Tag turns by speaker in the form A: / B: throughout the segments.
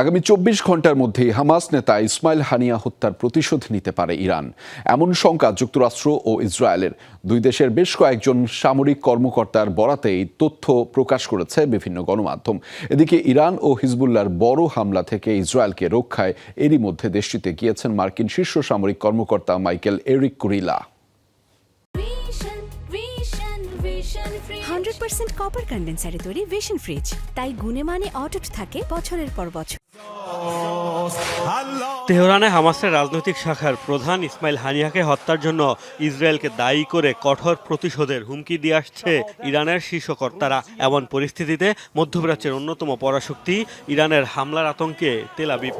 A: আগামী চব্বিশ ঘণ্টার মধ্যেই হামাস নেতা ইসমাইল হানিয়া হত্যার প্রতিশোধ নিতে পারে ইরান। এমন শঙ্কা যুক্তরাষ্ট্র ও ইসরায়েলের। দুই দেশের বেশ কয়েকজন সামরিক কর্মকর্তার বরাতে এই তথ্য প্রকাশ করেছে বিভিন্ন গণমাধ্যম। এদিকে ইরান ও হিজবুল্লাহর বড় হামলা থেকে ইসরায়েলকে রক্ষায় এরই মধ্যে দেশটিতে গিয়েছেন মার্কিন শীর্ষ সামরিক কর্মকর্তা Michael Erik Kurilla.
B: Hundred percent copper কন্ডেন্সারে তৈরি ভিশন ফ্রিজ তাই গুণে মানে অটুট থাকে বছরের পর বছর।
C: তেহরানে হামাসের রাজনৈতিক শাখার প্রধান ইসমাইল হানিয়াকে হত্যার জন্য ইসরায়েলকে দায়ী করে কঠোর প্রতিশোধের হুমকি দিয়ে আসছে ইরানের শীর্ষ কর্তারা। এমন পরিস্থিতিতে মধ্যপ্রাচ্যের অন্যতম পরাশক্তি ইরানের হামলার আতঙ্কে তেলাবিব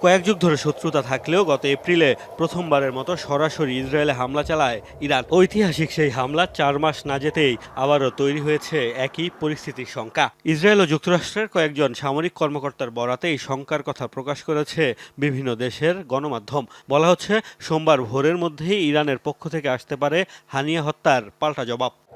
C: কয়েক যুগ ধরে শত্রুতা থাকলেও গত এপ্রিলে প্রথমবারের মতো সরাসরি ইসরায়েলে হামলা চালায় ইরান। ঐতিহাসিক সেই হামলা চার মাস না যেতেই আবারও তৈরি হয়েছে একই পরিস্থিতির শঙ্কা। ইসরায়েল ও যুক্তরাষ্ট্রের কয়েকজন সামরিক কর্মকর্তার বরাতে এই শঙ্কার কথা প্রকাশ করেছে বিভিন্ন দেশের গণমাধ্যম। বলা হচ্ছে, সোমবার ভোরের মধ্যেই ইরানের পক্ষ থেকে আসতে পারে হানিয়া হত্যার পাল্টা জবাব।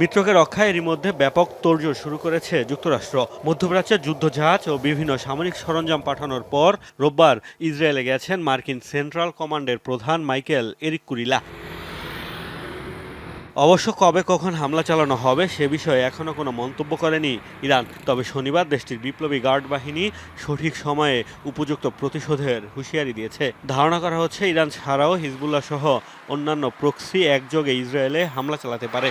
C: মিত্রকে রক্ষায় এরই মধ্যে ব্যাপক তোড়জোড় শুরু করেছে যুক্তরাষ্ট্র। মধ্যপ্রাচ্যের যুদ্ধজাহাজ ও বিভিন্ন সামরিক সরঞ্জাম পাঠানোর পর রোববার ইসরায়েলে গেছেন মার্কিন সেন্ট্রাল কমান্ডের প্রধান মাইকেল এরিক কুরিলা। অবশ্য কবে কখন হামলা চালানো হবে সে বিষয়ে এখনও কোনো মন্তব্য করেনি ইরান। তবে শনিবার দেশটির বিপ্লবী গার্ড বাহিনী সঠিক সময়ে উপযুক্ত প্রতিশোধের হুঁশিয়ারি দিয়েছে। ধারণা করা হচ্ছে, ইরান ছাড়াও হিজবুল্লাহ সহ অন্যান্য প্রক্সি একযোগে ইসরায়েলে হামলা চালাতে পারে।